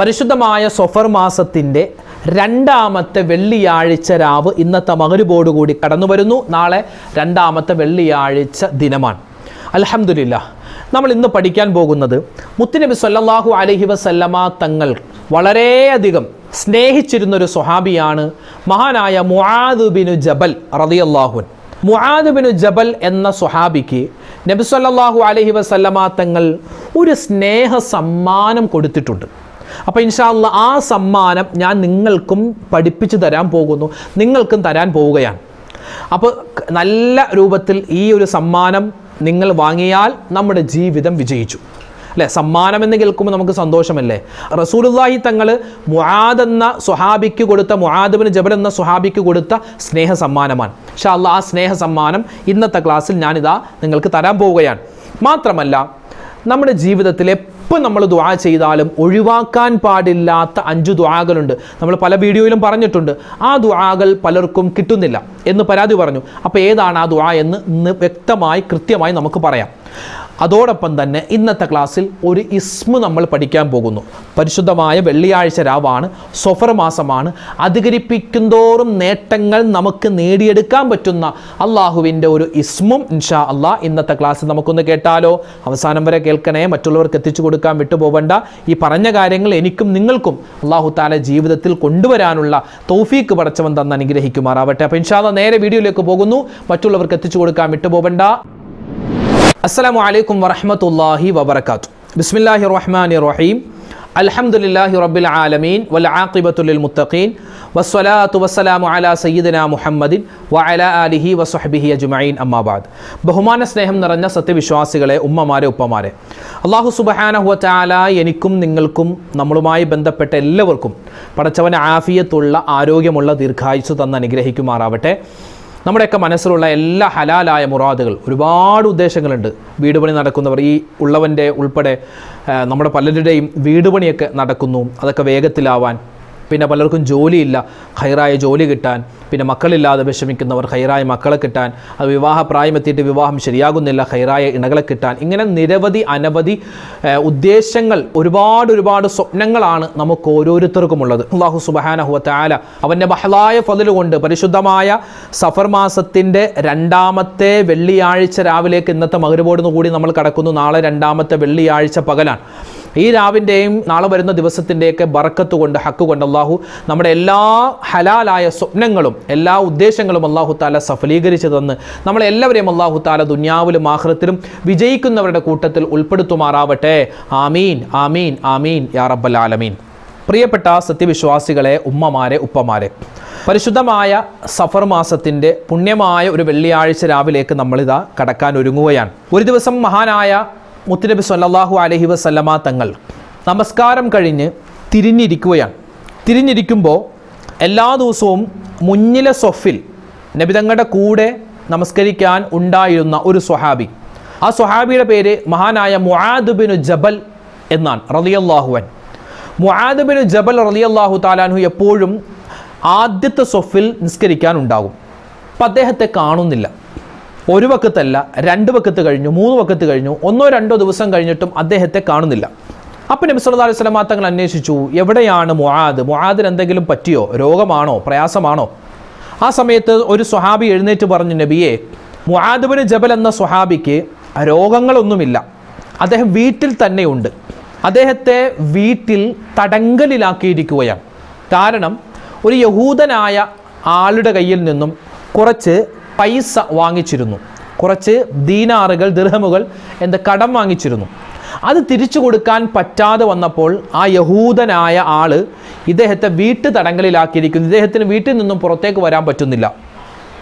പരിശുദ്ധമായ സൊഫർ മാസത്തിന്റെ രണ്ടാമത്തെ വെള്ളിയാഴ്ച രാവ് ഇന്നത്തെ മകരുബോടുകൂടി കടന്നു വരുന്നു. നാളെ രണ്ടാമത്തെ വെള്ളിയാഴ്ച ദിനമാണ്. അലഹമില്ല നമ്മൾ ഇന്ന് പഠിക്കാൻ പോകുന്നത് മുത്തുനബി സല്ലാഹു അലഹി വസല്ലമ തങ്ങൾ വളരെയധികം സ്നേഹിച്ചിരുന്നൊരു സ്വഹാബിയാണ് മഹാനായ മുആദ് ബിനു ജബൽ റതിയല്ലാഹുൻ മുആദ് ബിനു ജബൽ എന്ന സ്വഹാബിക്ക് നബി സല്ലാഹു അലൈഹി വസല്ലമ തങ്ങൾ ഒരു സ്നേഹ സമ്മാനം കൊടുത്തിട്ടുണ്ട്. അപ്പോൾ ഇൻഷാല്ല ആ സമ്മാനം ഞാൻ നിങ്ങൾക്കും പഠിപ്പിച്ചു തരാൻ പോകുന്നു. നിങ്ങൾക്കും തരാൻ പോവുകയാണ്. അപ്പോൾ നല്ല രൂപത്തിൽ ഈ ഒരു സമ്മാനം നിങ്ങൾ വാങ്ങിയാൽ നമ്മുടെ ജീവിതം വിജയിച്ചു. അല്ലേ? സമ്മാനം എന്ന് കേൾക്കുമ്പോൾ നമുക്ക് സന്തോഷമല്ലേ? റസൂലുല്ലാഹി തങ്ങൾ മുഹാദ് എന്ന സുഹാബിക്ക് കൊടുത്ത മുഹാദബിന് ജബൽ എന്ന സുഹാബിക്ക് കൊടുത്ത സ്നേഹ സമ്മാനമാണ്. പക്ഷേ അല്ല ആ സ്നേഹ സമ്മാനം ഇന്നത്തെ ക്ലാസ്സിൽ ഞാനിതാ നിങ്ങൾക്ക് തരാൻ പോവുകയാണ്. മാത്രമല്ല നമ്മുടെ ജീവിതത്തിൽ എപ്പോൾ നമ്മൾ ദ്വാ ചെയ്താലും ഒഴിവാക്കാൻ പാടില്ലാത്ത അഞ്ച് ദ്വാകളുണ്ട് നമ്മൾ പല വീഡിയോയിലും പറഞ്ഞിട്ടുണ്ട്. ആ ദ്വാകൾ പലർക്കും കിട്ടുന്നില്ല എന്ന് പരാതി പറഞ്ഞു. അപ്പോൾ ഏതാണ് ആ ദ്വാ എന്ന് വ്യക്തമായി കൃത്യമായി നമുക്ക് പറയാം. അതോടൊപ്പം തന്നെ ഇന്നത്തെ ക്ലാസ്സിൽ ഒരു ഇസ്മു നമ്മൾ പഠിക്കാൻ പോകുന്നു. പരിശുദ്ധമായ വെള്ളിയാഴ്ച രാവാണ് സൊഫർ മാസമാണ്. അധികരിപ്പിക്കുന്തോറും നേട്ടങ്ങൾ നമുക്ക് നേടിയെടുക്കാൻ പറ്റുന്ന അള്ളാഹുവിന്റെ ഒരു ഇസ്മും ഇൻഷാ അള്ളാഹ് ഇന്നത്തെ ക്ലാസ്സിൽ നമുക്കൊന്ന് കേട്ടാലോ? അവസാനം വരെ കേൾക്കണേ മറ്റുള്ളവർക്ക് എത്തിച്ചു കൊടുക്കാൻ വിട്ടുപോകണ്ട ഈ പറഞ്ഞ കാര്യങ്ങൾ എനിക്കും നിങ്ങൾക്കും അള്ളാഹു താല ജീവിതത്തിൽ കൊണ്ടുവരാനുള്ള തൗഫീക്ക് പടച്ചവൻ തന്ന് അനുഗ്രഹിക്കുമാറാവട്ടെ. അപ്പോൾ ഇൻഷാ അല്ലാ നേരെ വീഡിയോയിലേക്ക് പോകുന്നു. മറ്റുള്ളവർക്ക് എത്തിച്ചു കൊടുക്കാൻ വിട്ടുപോകണ്ട അസ്സലാമു വലൈക്കും വറഹ്മത്തുള്ളാഹി വബർക്കാത്തു ബിസ്മില്ലാഹി റഹ്മാൻ റഹീം അലഹമുല്ലാഹി റബ്ബിൽ ആലമീൻ. വൽ ആഖിബത്തു ലിൽ മുത്തഖീൻ. വസ്വലാത്തു വസ്സലാമു അലാ സയ്യിദന മുഹമ്മദിൻ വഅലാ ആലിഹി വസ്വഹ്ബിഹി അജ്മഈൻ. അമ്മാ ബഅദ് ബഹുമാന സ്നേഹം നിറഞ്ഞ സത്യവിശ്വാസികളെ ഉമ്മമാരെ ഉപ്പമാരെ. അള്ളാഹു സുബ്ഹാനഹു വ എനിക്കും നിങ്ങൾക്കും നമ്മളുമായി ബന്ധപ്പെട്ട എല്ലാവർക്കും പടച്ചവൻ ആഫിയത്തുള്ള ആരോഗ്യമുള്ള ദീർഘായുസ് തന്ന് അനുഗ്രഹിക്കുമാറാവട്ടെ. നമ്മുടെയൊക്കെ മനസ്സിലുള്ള എല്ലാ ഹലാലായ മുറാദുകൾ ഒരുപാട് ഉദ്ദേശങ്ങളുണ്ട്. വീട് പണി നടക്കുന്നവർ ഈ ഉള്ളവന്റെ ഉൾപ്പെടെ നമ്മുടെ പലരുടെയും വീട് പണിയൊക്കെ നടക്കുന്നു. അതൊക്കെ വേഗത്തിലാവാൻ പിന്നെ പലർക്കും ജോലിയില്ല ഹൈറായ ജോലി കിട്ടാൻ പിന്നെ മക്കളില്ലാതെ വിഷമിക്കുന്നവർ ഹൈറായ മക്കളെ കിട്ടാൻ അത് വിവാഹ പ്രായമെത്തിയിട്ട് വിവാഹം ശരിയാകുന്നില്ല ഹൈറായ ഇണകളെ കിട്ടാൻ. ഇങ്ങനെ നിരവധി അനവധി ഉദ്ദേശങ്ങൾ ഒരുപാട് ഒരുപാട് സ്വപ്നങ്ങളാണ് നമുക്ക് ഓരോരുത്തർക്കുമുള്ളത്. അള്ളാഹു സുബഹാനഹുവ താല അവന്റെ ബഹളായ ഫതിൽ കൊണ്ട് പരിശുദ്ധമായ സഫർ മാസത്തിന്റെ രണ്ടാമത്തെ വെള്ളിയാഴ്ച രാവിലേക്ക് ഇന്നത്തെ മകരുപോടുന്നു കൂടി നമ്മൾ കടക്കുന്നു. നാളെ രണ്ടാമത്തെ വെള്ളിയാഴ്ച പകലാണ്. ഈ രാവിന്റെയും നാളെ വരുന്ന ദിവസത്തിന്റെയൊക്കെ ബറക്കത്ത് കൊണ്ട് ഹക്ക് കൊണ്ട് നമ്മുടെ എല്ലാ ഹലാലായ സ്വപ്നങ്ങളും എല്ലാ ഉദ്ദേശങ്ങളും അള്ളാഹു താല സഫലീകരിച്ചു തന്ന് നമ്മളെല്ലാവരെയും അള്ളാഹു താല ദുന്യാവിലും ആഹ്റത്തിലും വിജയിക്കുന്നവരുടെ കൂട്ടത്തിൽ ഉൾപ്പെടുത്തുമാറാവട്ടെ. ആമീൻ ആമീൻ ആമീൻ യാ റബ്ബൽ ആലമീൻ. പ്രിയപ്പെട്ട സത്യവിശ്വാസികളെ ഉമ്മമാരെ ഉപ്പമാരെ പരിശുദ്ധമായ സഫർ മാസത്തിന്റെ പുണ്യമായ ഒരു വെള്ളിയാഴ്ച രാവിലേക്ക് നമ്മളിതാ കടക്കാൻ ഒരുങ്ങുകയാണ്. ഒരു ദിവസം മഹാനായ മുത്തുനബി സല്ലാഹു അലഹി വസല്ലമ തങ്ങൾ നമസ്കാരം കഴിഞ്ഞ് തിരിഞ്ഞിരിക്കുകയാണ്. തിരിഞ്ഞിരിക്കുമ്പോൾ എല്ലാ ദിവസവും മുന്നിലെ സൊഫിൽ നബിതങ്ങളുടെ കൂടെ നമസ്കരിക്കാൻ ഉണ്ടായിരുന്ന ഒരു സ്വഹാബി. ആ സ്വഹാബിയുടെ പേര് മഹാനായ മുഹാദുബിനു ജബൽ എന്നാണ് റലിയല്ലാഹുവൻ മുഹാദുബിനു ബിനു ജബൽ റളിയല്ലാഹു താലാൻഹു എപ്പോഴും ആദ്യത്തെ സൊഫിൽ നിസ്കരിക്കാൻ ഉണ്ടാകും. അപ്പം അദ്ദേഹത്തെ കാണുന്നില്ല. ഒരു വക്കത്തല്ല രണ്ട് വക്കത്ത് കഴിഞ്ഞു മൂന്ന് വക്കത്ത് കഴിഞ്ഞു ഒന്നോ രണ്ടോ ദിവസം കഴിഞ്ഞിട്ടും അദ്ദേഹത്തെ കാണുന്നില്ല. അപ്പം നബി സല്ലല്ലാഹു അലൈഹി തങ്ങൾ അന്വേഷിച്ചു എവിടെയാണ് മുഹാദ് മുഹാദിന് എന്തെങ്കിലും പറ്റിയോ? രോഗമാണോ? പ്രയാസമാണോ? ആ സമയത്ത് ഒരു സ്വഹാബി എഴുന്നേറ്റ് പറഞ്ഞു നബിയെ മുഹാദുബിന് ജബൽ എന്ന സ്വഹാബിക്ക് രോഗങ്ങളൊന്നുമില്ല. അദ്ദേഹം വീട്ടിൽ തന്നെയുണ്ട്. അദ്ദേഹത്തെ വീട്ടിൽ തടങ്കലിലാക്കിയിരിക്കുകയാണ്. കാരണം ഒരു യഹൂദനായ ആളുടെ കയ്യിൽ നിന്നും കുറച്ച് പൈസ വാങ്ങിച്ചിരുന്നു. കുറച്ച് ദീനാറുകൾ ദിർഹമുകൾ എന്ത് കടം വാങ്ങിച്ചിരുന്നു. അത് തിരിച്ചു കൊടുക്കാൻ പറ്റാതെ വന്നപ്പോൾ ആ യഹൂദനായ ആൾ ഇദ്ദേഹത്തെ വീട്ടു തടങ്കലിലാക്കിയിരിക്കുന്നു. ഇദ്ദേഹത്തിന് വീട്ടിൽ നിന്നും പുറത്തേക്ക് വരാൻ പറ്റുന്നില്ല.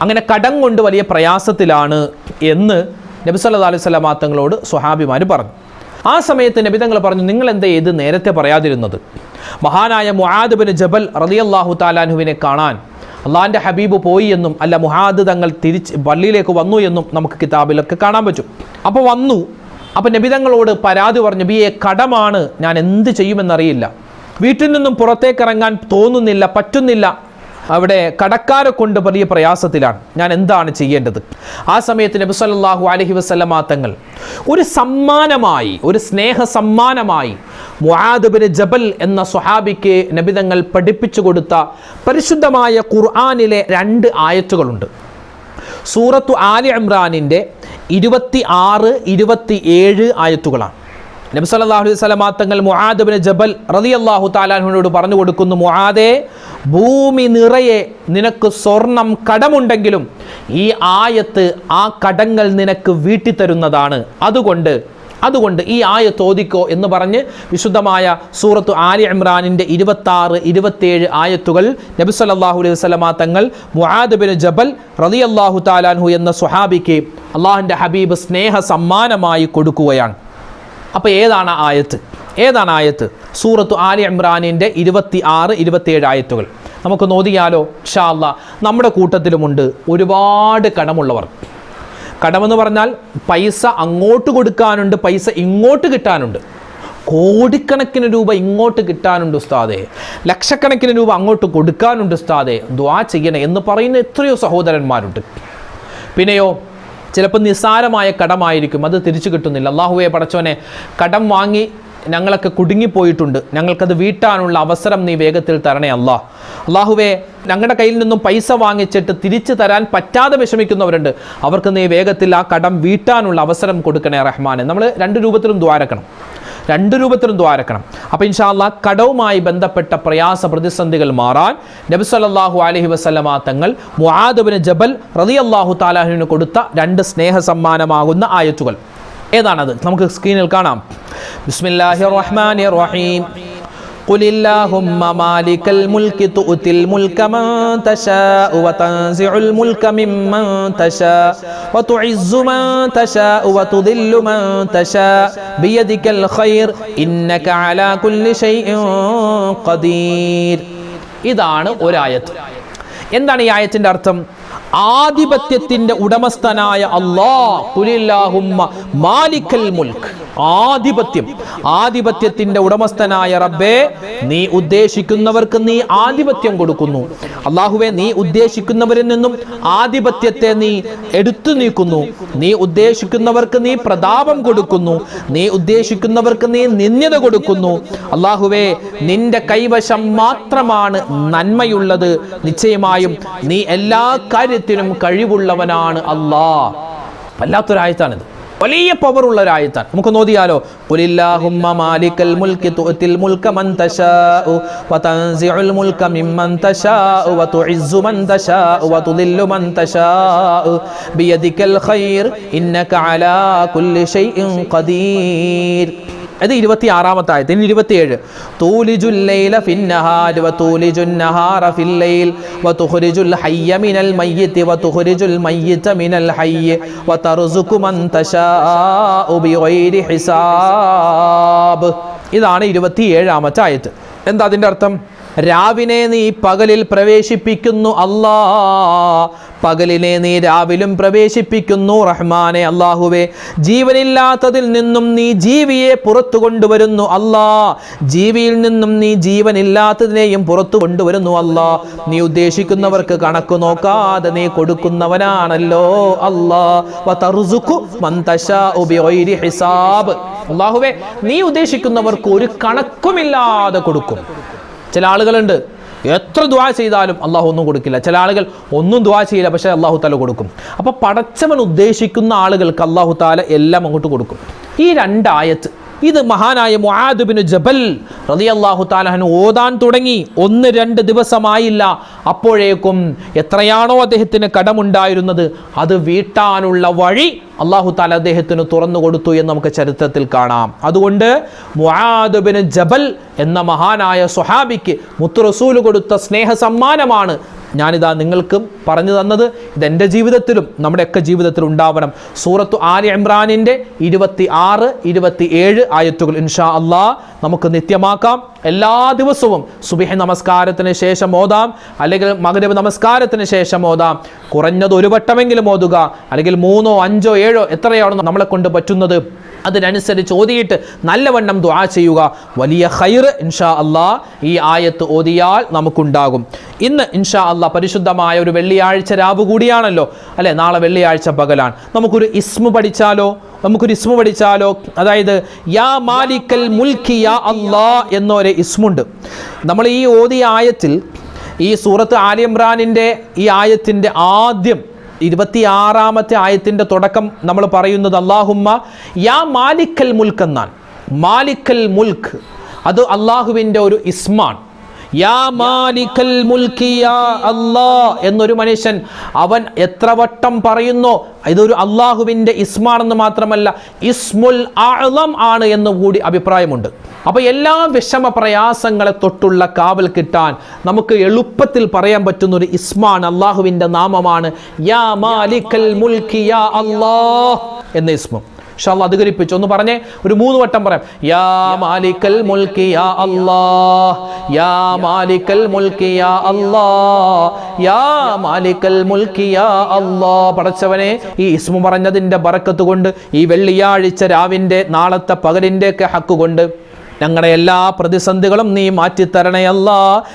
അങ്ങനെ കടം കൊണ്ട് വലിയ പ്രയാസത്തിലാണ് എന്ന് നബി സല്ലല്ലാഹു അലൈഹി സ്വലാ തങ്ങളോട് സ്വഹാബിമാർ പറഞ്ഞു. ആ സമയത്ത് നബി തങ്ങൾ പറഞ്ഞു നിങ്ങൾ എന്താ ഇത് നേരത്തെ പറയാതിരുന്നത്? മഹാനായ മുഹാദ്ബിന് ജബൽ റതിയല്ലാഹു താലാൻഹുവിനെ കാണാൻ അള്ളാഹിന്റെ ഹബീബ് പോയി എന്നും അല്ല മുഹാദ് തങ്ങൾ തിരിച്ച് പള്ളിയിലേക്ക് വന്നു എന്നും നമുക്ക് കിതാബിലൊക്കെ കാണാൻ പറ്റും. അപ്പോൾ വന്നു. അപ്പോൾ നബിതങ്ങളോട് പരാതി പറഞ്ഞു നബിയെ കടമാണ് ഞാൻ എന്ത് ചെയ്യുമെന്നറിയില്ല. വീട്ടിൽ നിന്നും പുറത്തേക്ക് ഇറങ്ങാൻ തോന്നുന്നില്ല പറ്റുന്നില്ല. അവിടെ കടക്കാരെ കൊണ്ട് വലിയ പ്രയാസത്തിലാണ്. ഞാൻ എന്താണ് ചെയ്യേണ്ടത്? ആ സമയത്ത് നബി സല്ലല്ലാഹു അലഹി വസല്ലമ തങ്ങൾ ഒരു സമ്മാനമായി ഒരു സ്നേഹ സമ്മാനമായി മുആദ് ബിൻ ജബൽ എന്ന സുഹാബിക്ക് നബിതങ്ങൾ പഠിപ്പിച്ചു കൊടുത്ത പരിശുദ്ധമായ ഖുർആാനിലെ രണ്ട് ആയത്തുകളുണ്ട്. സൂറത്തു ആലി ഇമ്രാനിന്റെ ഇരുപത്തി ആറ് ഇരുപത്തി ഏഴ് ആയത്തുകളാണ്. നബി സല്ലല്ലാഹു അലൈഹി വസല്ലമ തങ്ങൾ മുഹാദബിന് ജബൽ റളിയല്ലാഹു തആലാഹുവിനോട് പറഞ്ഞു കൊടുക്കുന്നു മുആദേ ഭൂമി നിറയെ നിനക്ക് സ്വർണം കടമുണ്ടെങ്കിലും ഈ ആയത്ത് ആ കടങ്ങൾ നിനക്ക് വീട്ടിത്തരുന്നതാണ്. അതുകൊണ്ട് അതുകൊണ്ട് ഈ ആയ തോതിക്കോ എന്ന് പറഞ്ഞ് വിശുദ്ധമായ സൂറത്തു ആലി ഇമ്രാനിന്റെ ഇരുപത്താറ് ഇരുപത്തേഴ് ആയത്തുകൾ നബി സല്ലല്ലാഹു അലൈഹി വസല്ലമ തങ്ങൾ മുഹാദബിൻ ബിൻ ജബൽ റളിയല്ലാഹു താലാൻഹു എന്ന സുഹാബിക്ക് അള്ളാഹിന്റെ ഹബീബ് സ്നേഹ സമ്മാനമായി കൊടുക്കുകയാണ്. അപ്പോൾ ഏതാണ് ആയത്ത്? ഏതാണ് ആയത്ത്? സൂറത്തു ആലി ഇമ്രാനിന്റെ ഇരുപത്തി ആറ് ഇരുപത്തിയേഴ് ആയത്തുകൾ. നമുക്ക് നോദിയാലോ ഷാല്ല നമ്മുടെ കൂട്ടത്തിലുമുണ്ട് ഒരുപാട് കടമുള്ളവർ. കടമെന്ന് പറഞ്ഞാൽ പൈസ അങ്ങോട്ട് കൊടുക്കാനുണ്ട് പൈസ ഇങ്ങോട്ട് കിട്ടാനുണ്ട്. കോടിക്കണക്കിന് രൂപ ഇങ്ങോട്ട് കിട്ടാനുണ്ട് ഉസ്താദെ. ലക്ഷക്കണക്കിന് രൂപ അങ്ങോട്ട് കൊടുക്കാനുണ്ട് ഉസ്താദെ. ദ്വാ ചെയ്യണേ എന്ന് പറയുന്ന എത്രയോ സഹോദരന്മാരുണ്ട്. പിന്നെയോ ചിലപ്പോൾ നിസ്സാരമായ കടമായിരിക്കും. അത് തിരിച്ചു കിട്ടുന്നില്ല. അള്ളാഹുവെ പടച്ചോനെ കടം വാങ്ങി ഞങ്ങളൊക്കെ കുടുങ്ങിപ്പോയിട്ടുണ്ട്. ഞങ്ങൾക്കത് വീട്ടാനുള്ള അവസരം നീ വേഗത്തിൽ തരണേ അല്ലാ. അള്ളാഹുവെ ഞങ്ങളുടെ കയ്യിൽ നിന്നും പൈസ വാങ്ങിച്ചിട്ട് തിരിച്ചു തരാൻ പറ്റാതെ വിഷമിക്കുന്നവരുണ്ട്. അവർക്ക് നീ വേഗത്തിൽ ആ കടം വീട്ടാനുള്ള അവസരം കൊടുക്കണേ റഹ്മാനെ. നമ്മൾ രണ്ട് രൂപത്തിലും ദ്വാരക്കണം. രണ്ട് രൂപത്തിലും ദ്വാരക്കണം. അപ്പോൾ ഇൻഷാല്ല കടവുമായി ബന്ധപ്പെട്ട പ്രയാസ പ്രതിസന്ധികൾ മാറാൻ നബി സല്ലല്ലാഹു അലൈഹി വസല്ലമ തങ്ങൾ മുഹാദബിന് ജബൽ റളിയല്ലാഹു താലാഹുവിന് കൊടുത്ത രണ്ട് സ്നേഹ സമ്മാനമാകുന്ന ആയത്തുകൾ. ഏതാണത്? നമുക്ക് സ്ക്രീനിൽ കാണാം. ബിസ്മില്ലാഹിർ റഹ്മാനിർ റഹീം. قل اللهم مالك الملك تؤتي الملك من تشاء وتنزع الملك ممن تشاء وتعز من تشاء وتذل من تشاء بيدك الخير إنك على كل شيء قدير ഇതാണ് ഒരായത്ത് എന്താണ് ഈ ആയത്തിന്റെ അർത്ഥം ആധിപത്യത്തിന്റെ ഉടമസ്ഥനായ അള്ളാഹുലില്ലാഹുമ്മ മാലിക്കൽ മുൽക്ക് ആധിപത്യം. ആധിപത്യത്തിന്റെ ഉടമസ്ഥനായ റബ്ബേ നീ ഉദ്ദേശിക്കുന്നവർക്ക് നീ ആധിപത്യം കൊടുക്കുന്നു. അള്ളാഹുവെ നീ ഉദ്ദേശിക്കുന്നവരിൽ നിന്നും ആധിപത്യത്തെ നീ എടുത്തു നീക്കുന്നു. നീ ഉദ്ദേശിക്കുന്നവർക്ക് നീ പ്രതാപം കൊടുക്കുന്നു. നീ ഉദ്ദേശിക്കുന്നവർക്ക് നീ നിന്ദ്യത കൊടുക്കുന്നു. അള്ളാഹുവെ നിന്റെ കൈവശം മാത്രമാണ് നന്മയുള്ളത്. നിശ്ചയമായും നീ എല്ലാ കാര്യത്തിനും കഴിവുള്ളവനാണ് അല്ലാ വല്ലാത്തൊരായത്താണിത്. വലിയ പവർ ഉള്ള ഒരു ആയത്താണ് നമുക്ക് നോദിയാലോ ഖുലില്ലാഹുമ്മ മാലിക്കൽ മുൽക്കി തുഅത്തിൽ മുൽക മൻ തശാഉ വതൻസിഉൽ മുൽക മിമ്മൻ തശാഉ വതുഇസ്സു മൻ തശാഉ വതുദില്ലു മൻ തശാഉ ബിയദിക്കൽ ഖൈർ ഇന്നക അലാ കുല്ലി ഷൈഇൻ ഖദീർ. അത് ഇരുപത്തി ആറാമത്തെ ആയത്ത്. ഇനി ഇരുപത്തിയേഴ്. തൂലിജുൽ ലൈല ഫിന്നഹാർ വതൂലിജുൻ നഹാറ ഫിൽ ലൈൽ വതുഖ്രിജുൽ ഹയ്യ മിനൽ മയ്യിത്ത് വതുഖ്രിജുൽ മയ്യിത്ത മിനൽ ഹയ്യ വ മൻ തശാഉ ബിഗൈരി ഹിസാബ്. ഇതാണ് ഇരുപത്തിയേഴാമത്തെ ആയത്ത്. എന്താ അതിന്റെ അർത്ഥം? രാവിനെ നീ പകലിൽ പ്രവേശിപ്പിക്കുന്നു അല്ലാ. പകലിനെ നീ രാവിലും പ്രവേശിപ്പിക്കുന്നു റഹ്മാനെ അള്ളാഹുവേ ജീവനില്ലാത്തതിൽ നിന്നും നീ ജീവിയെ പുറത്തു കൊണ്ടുവരുന്നു അല്ലാ. ജീവിയിൽ നിന്നും നീ ജീവനില്ലാത്തതിനെയും പുറത്തു കൊണ്ടുവരുന്നു അല്ലാ. നീ ഉദ്ദേശിക്കുന്നവർക്ക് കണക്ക് നോക്കാതെ നീ കൊടുക്കുന്നവനാണല്ലോ അല്ലാ. ഹിസാബ്. നീ ഉദ്ദേശിക്കുന്നവർക്ക് ഒരു കണക്കുമില്ലാതെ കൊടുക്കും. ചില ആളുകളുണ്ട്. എത്ര ദ്വാ ചെയ്താലും അള്ളാഹു ഒന്നും കൊടുക്കില്ല. ചില ആളുകൾ ഒന്നും ദ്വാ ചെയ്യില്ല പക്ഷേ അള്ളാഹു താല കൊടുക്കും. അപ്പോൾ പടച്ചവൻ ഉദ്ദേശിക്കുന്ന ആളുകൾക്ക് അള്ളാഹു താല എല്ലാം അങ്ങോട്ട് കൊടുക്കും. ഈ രണ്ടായത്ത് ഇത് മഹാനായ മുഹാദുബിന് ജബൽ റളിയല്ലാഹു താലഹന് ഓതാൻ തുടങ്ങി. ഒന്ന് രണ്ട് ദിവസമായില്ല. അപ്പോഴേക്കും എത്രയാണോ അദ്ദേഹത്തിന് കടമുണ്ടായിരുന്നത്. അത് വീട്ടാനുള്ള വഴി അള്ളാഹു താല അദ്ദേഹത്തിന് തുറന്നു കൊടുത്തു എന്ന് നമുക്ക് ചരിത്രത്തിൽ കാണാം. അതുകൊണ്ട് മുഹാദുബിന് ജബൽ എന്ന മഹാനായ സുഹാബിക്ക് മുത്തുറസൂൽ കൊടുത്ത സ്നേഹ സമ്മാനമാണ് ഞാനിതാ നിങ്ങൾക്കും പറഞ്ഞു തന്നത് ഇതെന്റെ ജീവിതത്തിലും നമ്മുടെയൊക്കെ ജീവിതത്തിൽ ഉണ്ടാവണം. സൂറത്തു ആലി ഇമ്രാനിന്റെ ഇരുപത്തി ആറ് ഇരുപത്തി ഏഴ് ആയത്തുകൾ ഇൻഷാ അള്ളാ നമുക്ക് നിത്യമാക്കാം. എല്ലാ ദിവസവും സുബിഹ നമസ്കാരത്തിന് ശേഷം ഓതാം അല്ലെങ്കിൽ മകരവ് നമസ്കാരത്തിന് ശേഷം ഓതാം. കുറഞ്ഞത് ഒരു വട്ടമെങ്കിലും ഓതുക അല്ലെങ്കിൽ മൂന്നോ അഞ്ചോ ഏഴോ എത്രയാണോ നമ്മളെ കൊണ്ട് പറ്റുന്നത്. അതിനനുസരിച്ച് ഓതിയിട്ട് നല്ലവണ്ണം ദുആ ചെയ്യുക. വലിയ ഖൈർ ഇൻഷാ അള്ളാ ഈ ആയത്ത് ഓതിയാൽ നമുക്കുണ്ടാകും. ഇന്ന് ഇൻഷാ അള്ളാ പരിശുദ്ധമായ ഒരു വെള്ളിയാഴ്ച രാവ് കൂടിയാണല്ലോ. അല്ലെ? നാളെ വെള്ളിയാഴ്ച പകലാണ്. നമുക്കൊരു ഇസ്മു പഠിച്ചാലോ? നമുക്കൊരു ഇസ്മു പഠിച്ചാലോ? അതായത് യാ മാലിക്കൽ മുൽക്കി യാ അള്ളാ എന്നൊരു ഇസ്മുണ്ട്. നമ്മൾ ഈ ഓതിയ ആയത്തിൽ ഈ സൂറത്ത് ആലിയംറാനിന്റെ ഈ ആയത്തിന്റെ ആദ്യം ഇരുപത്തിയാറാമത്തെ ആയത്തിന്റെ തുടക്കം നമ്മൾ പറയുന്നത് അള്ളാഹുമ്മ യാ മാലിക്കൽ മുൽക്ക് എന്നാണ് മാലിക്കൽ മുൽക്ക് അത് അള്ളാഹുവിന്റെ ഒരു ഇസ്മാൻ. യാ മാലിക്കൽ യാ അല്ലാ എന്നൊരു മനുഷ്യൻ അവൻ എത്ര വട്ടം പറയുന്നോ ഇതൊരു അള്ളാഹുവിന്റെ ഇസ്മാണെന്ന് മാത്രമല്ല ഇസ്മുൽ ആണ് എന്ന് കൂടി അഭിപ്രായമുണ്ട്. അപ്പോൾ എല്ലാ വിഷമ പ്രയാസങ്ങളെ തൊട്ടുള്ള കാവൽ കിട്ടാൻ നമുക്ക് എളുപ്പത്തിൽ പറയാൻ പറ്റുന്ന ഒരു ഇസ്മാൻ അള്ളാഹുവിന്റെ നാമമാണ്. യാ മാലിക്കൽ മുൽക്കി യാ അല്ലാഹ് എന്ന ഇസ്മം. ഇൻഷാല്ല അധികരിപ്പിച്ചു. ഒന്ന് പറഞ്ഞേ ഒരു മൂന്ന് വട്ടം പറയാം. യാ മാലിക്കൽ മുൽക്കി യാ അല്ലാ യാ മാലിക്കൽ മുൽക്കി യാ അല്ലാ യാ മാലിക്കൽ മുൽക്കി യാ അല്ലാ പടച്ചവനെ ഈ ഇസ്മു പറഞ്ഞതിന്റെ ബറക്കത്ത് കൊണ്ട് ഈ വെള്ളിയാഴ്ച രാവിന്റെ നാളത്തെ പകലിന്റെയൊക്കെ ഹക്ക് കൊണ്ട് ഞങ്ങളുടെ എല്ലാ പ്രതിസന്ധികളും നീ മാറ്റിത്തരണേ അല്ല.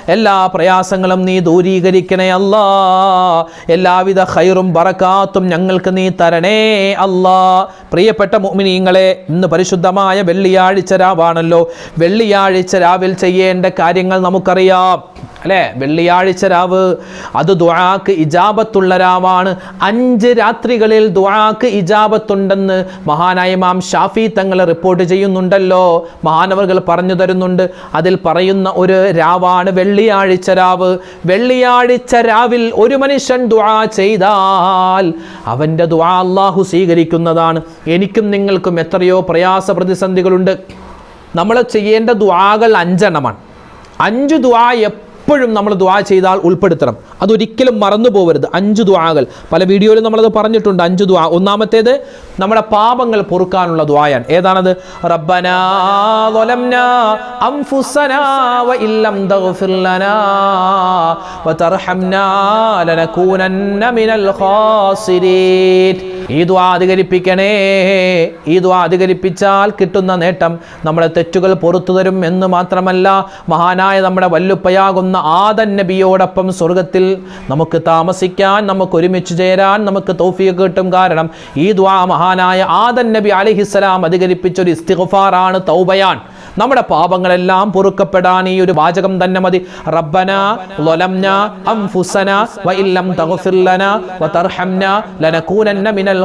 എല്ലാ പ്രയാസങ്ങളും നീ ദൂരീകരിക്കണേ അല്ല. എല്ലാവിധ ഹൈറും ബറക്കാത്തും ഞങ്ങൾക്ക് നീ തരണേ അല്ല. പ്രിയപ്പെട്ട മുമിനീങ്ങളെ ഇന്ന് പരിശുദ്ധമായ വെള്ളിയാഴ്ച രാവാണല്ലോ. വെള്ളിയാഴ്ച രാവിൽ ചെയ്യേണ്ട കാര്യങ്ങൾ നമുക്കറിയാം. അല്ലേ? വെള്ളിയാഴ്ച രാവ് അത് ദുആക്ക് ഇജാബത്തുള്ള രാവാണ്. അഞ്ച് രാത്രികളിൽ ദുആക്ക് ഇജാബത്തുണ്ടെന്ന് മഹാനായ മാം ഷാഫി തങ്ങൾ റിപ്പോർട്ട് ചെയ്യുന്നുണ്ടല്ലോ. മഹാനവകൾ പറഞ്ഞു തരുന്നുണ്ട്. അതിൽ പറയുന്ന ഒരു രാവാണ് വെള്ളിയാഴ്ച രാവ്. വെള്ളിയാഴ്ച രാവിൽ ഒരു മനുഷ്യൻ ദുആ ചെയ്താൽ അവന്റെ ദുആ അള്ളാഹു സ്വീകരിക്കുന്നതാണ്. എനിക്കും നിങ്ങൾക്കും എത്രയോ പ്രയാസ പ്രതിസന്ധികളുണ്ട്. നമ്മൾ ചെയ്യേണ്ട ദുആകൾ അഞ്ചെണ്ണമാണ്. അഞ്ച് ദുആ എപ്പോഴും നമ്മൾ ദ്വാ ചെയ്താൽ ഉൾപ്പെടുത്തണം. അതൊരിക്കലും മറന്നു പോകരുത് അഞ്ച് ദ്വാകൾ പല വീഡിയോയിലും നമ്മളത് പറഞ്ഞിട്ടുണ്ട്. അഞ്ച് ദ്വാ ഒന്നാമത്തേത് നമ്മുടെ പാപങ്ങൾ പൊറുക്കാനുള്ള ദ്വായാണ് ഏതാണത്? റബ്ബനാ ഈ ദ്വാ അധികരിപ്പിക്കണേ. ഈ ദ്വാ അധികരിപ്പിച്ചാൽ കിട്ടുന്ന നേട്ടം നമ്മുടെ തെറ്റുകൾ പുറത്തു തരും എന്ന് മാത്രമല്ല മഹാനായ നമ്മുടെ വല്ലുപ്പയാകുന്ന ആദൻ നബിയോടൊപ്പം സ്വർഗത്തിൽ നമുക്ക് താമസിക്കാൻ നമുക്ക് ഒരുമിച്ച് ചേരാൻ നമുക്ക് തോഫിയ കിട്ടും. കാരണം ഈ ദ്വാ മഹാനായ ആദൻ നബി അലിഹിസ്സലാം അധികരിപ്പിച്ചൊരു ഇസ്തിഗഫാറാണ് തൗബയാൻ നമ്മുടെ പാപങ്ങളെല്ലാം പൊറുക്കപ്പെടാൻ ഈ ഒരു വാചകം തന്നെ മതി. റബ്ബന തഗ്ഫിർ മിനൽ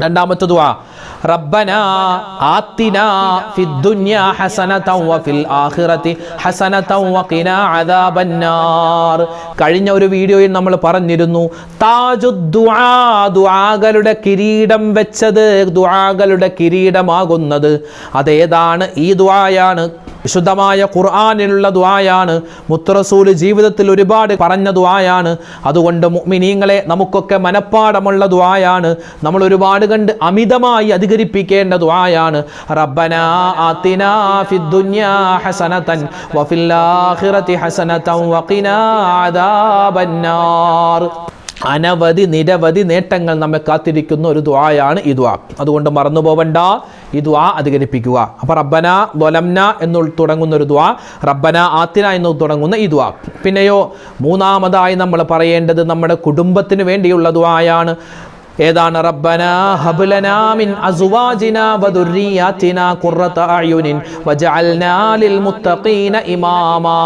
രണ്ടാമത്തെ ദുആ. റബ്ബന ആത്തിന ഫിദ്ദുനിയ ഹസനതൻ വഫിൽ ആഖിറതി ഹസനതൻ വഖിനാ അദാബന്നാർ. കഴിഞ്ഞ ഒരു വീഡിയോയിൽ നമ്മൾ പറഞ്ഞിരുന്നു താജു ദുആ ദുആകളുടെ കിരീടം വെച്ചത് ദുആകളുടെ കിരീടമാകുന്നത്. അതേതാണ് ഈ ദുആയാണ്. വിശുദ്ധമായ ഖുർആാനിലുള്ള ദ്വായാണ് മുത്തറസൂൽ ജീവിതത്തിൽ ഒരുപാട് പറഞ്ഞ ദ്വായാണ് അതുകൊണ്ട് മിനീങ്ങളെ നമുക്കൊക്കെ മനപ്പാടമുള്ള ദ്വായാണ് നമ്മൾ ഒരുപാട് കണ്ട് അമിതമായി അധികരിപ്പിക്കേണ്ട ദ്വായാണ് റബ്ബന ഹസനതൻ ഹസനതൻ വഖിനാ അദാബന്നാർ. അനവധി നിരവധി നേട്ടങ്ങൾ നമ്മെ കാത്തിരിക്കുന്ന ഒരു ദ്വായാണ് ഈ ദ്വാ അതുകൊണ്ട് മറന്നു പോവണ്ട ഈ ദ്വാ അധികരിപ്പിക്കുക. അപ്പോൾ റബ്ബന ദൊലംന എന്ന് തുടങ്ങുന്ന ഒരു ദ്വാ റബ്ബന ആത്തിന എന്ന് തുടങ്ങുന്ന ഈ ദ്വാ പിന്നെയോ മൂന്നാമതായി നമ്മൾ പറയേണ്ടത് നമ്മുടെ കുടുംബത്തിന് വേണ്ടിയുള്ള ദ്വായാണ് ഏതാണ് റബ്ബന? ഹബ്ലനാ മിൻ അസ്വാജിനാ വദുർരിയാതിനാ ഖുർറത അയുനിൻ വജഅൽനാ ലിൽ മുത്തഖീന ഇമാമാ.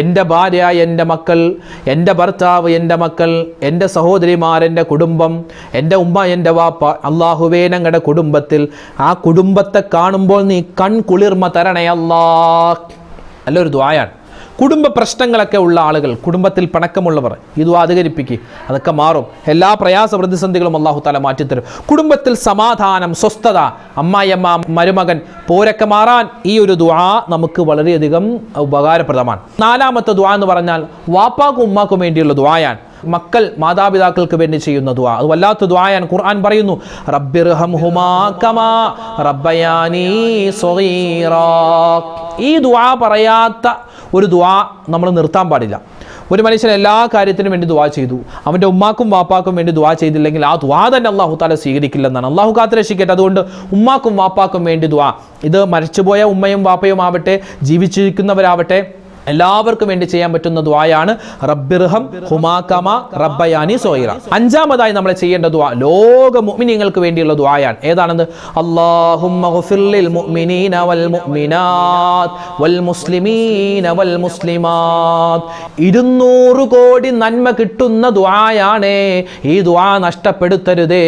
എന്റെ ഭാര്യ എന്റെ മക്കൾ എന്റെ ഭർത്താവ് എന്റെ മക്കൾ എന്റെ സഹോദരിമാർ എന്റെ കുടുംബം എന്റെ ഉമ്മ എന്റെ വാപ്പ അള്ളാഹുവേ ഞങ്ങളുടെ കുടുംബത്തിൽ. ആ കുടുംബത്തെ കാണുമ്പോൾ നീ കൺകുളിർമ തരണേ അല്ലാ നല്ലൊരു ദ്വായാണ് കുടുംബ പ്രശ്നങ്ങളൊക്കെ ഉള്ള ആളുകൾ കുടുംബത്തിൽ പണക്കമുള്ളവർ ഇത് അധികരിപ്പിക്കുക അതൊക്കെ മാറും. എല്ലാ പ്രയാസ പ്രതിസന്ധികളും അള്ളാഹു താല മാറ്റിത്തരും. കുടുംബത്തിൽ സമാധാനം സ്വസ്ഥത അമ്മായിയമ്മ മരുമകൻ പോരൊക്കെ മാറാൻ ഈ ഒരു ദ്വാ നമുക്ക് വളരെയധികം ഉപകാരപ്രദമാണ്. നാലാമത്തെ ദ്വാ എന്ന് പറഞ്ഞാൽ വാപ്പാക്കും ഉമ്മാക്കും വേണ്ടിയുള്ള ദ്വായാണ് മക്കൾ മാതാപിതാക്കൾക്ക് വേണ്ടി ചെയ്യുന്ന ദ്വാ അത് വല്ലാത്ത ദ്വായാൻ ഖുർആൻ പറയുന്നു റബ്ബിർഹംഹുമാ കമാ ഈ ദ്വാ പറയാത്ത ഒരു ദ്വാ നമ്മൾ നിർത്താൻ പാടില്ല. ഒരു മനുഷ്യൻ എല്ലാ കാര്യത്തിനും വേണ്ടി ദുവാ ചെയ്തു. അവന്റെ ഉമ്മാക്കും വാപ്പാക്കും വേണ്ടി ദുവാ ചെയ്തില്ലെങ്കിൽ ആ ദുവാ തന്നെ അള്ളാഹു താല സ്വീകരിക്കില്ലെന്നാണ്. അള്ളാഹു കാത്ത് രക്ഷിക്കട്ടെ അതുകൊണ്ട് ഉമ്മാക്കും വാപ്പാക്കും വേണ്ടി ദുവാ ഇത് മരിച്ചുപോയ ഉമ്മയും വാപ്പയും ആവട്ടെ ജീവിച്ചിരിക്കുന്നവരാവട്ടെ എല്ലാവർക്കും വേണ്ടി ചെയ്യാൻ പറ്റുന്ന ദ്വായാണ് റബ്ബിർഹം ഹുമാക്കമ റബ്ബയാനി സോയിറ അഞ്ചാമതായി നമ്മൾ ചെയ്യേണ്ട ദ്വാ ലോക മുഅ്മിനീങ്ങൾക്ക് വേണ്ടിയുള്ള ദ്വായാണ് ഏതാണെന്ന്? അല്ലാഹുമ്മ ഗുഫിർലിൽ മുഅ്മിനീന വൽ വൽ മുസ്ലിമീന വൽ മുസ്ലിമാത്. ഇരുന്നൂറ് കോടി നന്മ കിട്ടുന്ന ദ്വായാണ് ഈ ദ്വാ നഷ്ടപ്പെടുത്തരുതേ.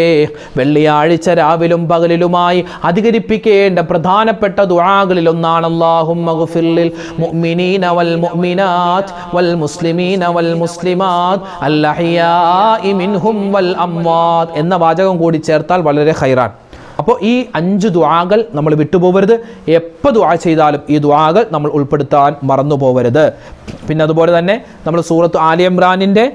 വെള്ളിയാഴ്ച രാവിലും പകലിലുമായി അധികരിപ്പിക്കേണ്ട പ്രധാനപ്പെട്ട ദ്വാകളിൽ ഒന്നാണ് അല്ലാഹുമ്മ ഗുഫിർലിൽ മുഅ്മിനീന والمؤمنات والمسلمين والمسلمات الأحياء منهم والأموات എന്ന വാചകം കൂടി ചേർത്താൽ വളരെ ഹൈറാൻ അപ്പോൾ ഈ അഞ്ച് ദുആകൾ നമ്മൾ വിട്ടുപോകരുത് എപ്പോൾ ദുആ ചെയ്താലും ഈ ദുആകൾ നമ്മൾ ഉൾപ്പെടുത്താൻ മറന്നു പോകരുത് പിന്നെ അതുപോലെ തന്നെ നമ്മൾ സൂറത്ത് ആലിയമ്രാനിൻ്റെ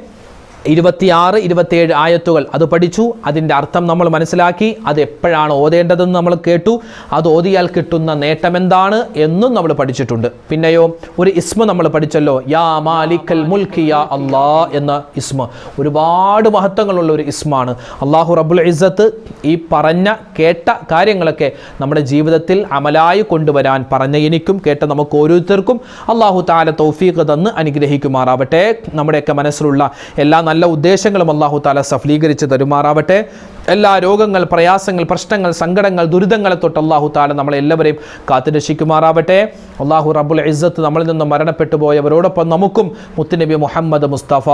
ഇരുപത്തിയാറ് ഇരുപത്തിയേഴ് ആയത്തുകൾ. അത് പഠിച്ചു അതിന്റെ അർത്ഥം നമ്മൾ മനസ്സിലാക്കി അത് എപ്പോഴാണ് ഓതേണ്ടതെന്ന് നമ്മൾ കേട്ടു അത് ഓതിയാൽ കിട്ടുന്ന നേട്ടം എന്താണ് എന്നും നമ്മൾ പഠിച്ചിട്ടുണ്ട്. പിന്നെയോ ഒരു ഇസ്മ നമ്മൾ പഠിച്ചല്ലോ. യാ മാലിക്കൽ മുൽക്കി യാ അള്ളാ എന്ന ഇസ്മ. ഒരുപാട് മഹത്വങ്ങളുള്ള ഒരു ഇസ്മാണ്. അള്ളാഹു റബുൽ ഇസ്സത്ത് ഈ പറഞ്ഞ കേട്ട കാര്യങ്ങളൊക്കെ നമ്മുടെ ജീവിതത്തിൽ അമലായി കൊണ്ടുവരാൻ പറഞ്ഞ എനിക്കും കേട്ട നമുക്ക് ഓരോരുത്തർക്കും അള്ളാഹു താല തൗഫീഖ് തന്ന് അനുഗ്രഹിക്കുമാറാവട്ടെ. നമ്മുടെയൊക്കെ മനസ്സിലുള്ള എല്ലാ നല്ല ഉദ്ദേശങ്ങളും അള്ളാഹു താല സഫലീകരിച്ച് തരുമാറാവട്ടെ. എല്ലാ രോഗങ്ങൾ പ്രയാസങ്ങൾ പ്രശ്നങ്ങൾ സങ്കടങ്ങൾ ദുരിതങ്ങളെ തൊട്ട് അള്ളാഹു താല നമ്മളെ എല്ലാവരെയും കാത്തുരക്ഷിക്കുമാറാവട്ടെ അള്ളാഹു റബുൽ ഇസ്സത്ത് നമ്മളിൽ നിന്നും മരണപ്പെട്ടു പോയവരോടൊപ്പം നമുക്കും മുത്തുനബി മുഹമ്മദ് മുസ്തഫ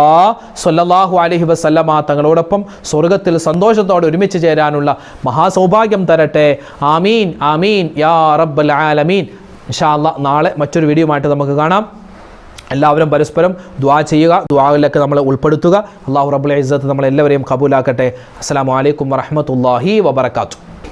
സൊല്ലാഹു അലഹി വസല്ലമ തങ്ങളോടൊപ്പം സ്വർഗത്തിൽ സന്തോഷത്തോടെ ഒരുമിച്ച് ചേരാനുള്ള മഹാസൗഭാഗ്യം തരട്ടെ. ആമീൻ ആമീൻ യാ റബ്ബൽ ആലമീൻ. ഇൻഷാ അള്ളാ നാളെ മറ്റൊരു വീഡിയോ ആയിട്ട് നമുക്ക് കാണാം. എല്ലാവരും പരസ്പരം ദ്വാ ചെയ്യുക ദ്വാകളിലൊക്കെ നമ്മൾ ഉൾപ്പെടുത്തുക. അള്ളാഹു റബുൽ ഇസ്സത്ത് നമ്മളെല്ലാവരെയും കബൂലാക്കട്ടെ. അസ്സാം വലൈക്കും വറഹമത്തല്ലാഹി വബർക്കാത്തു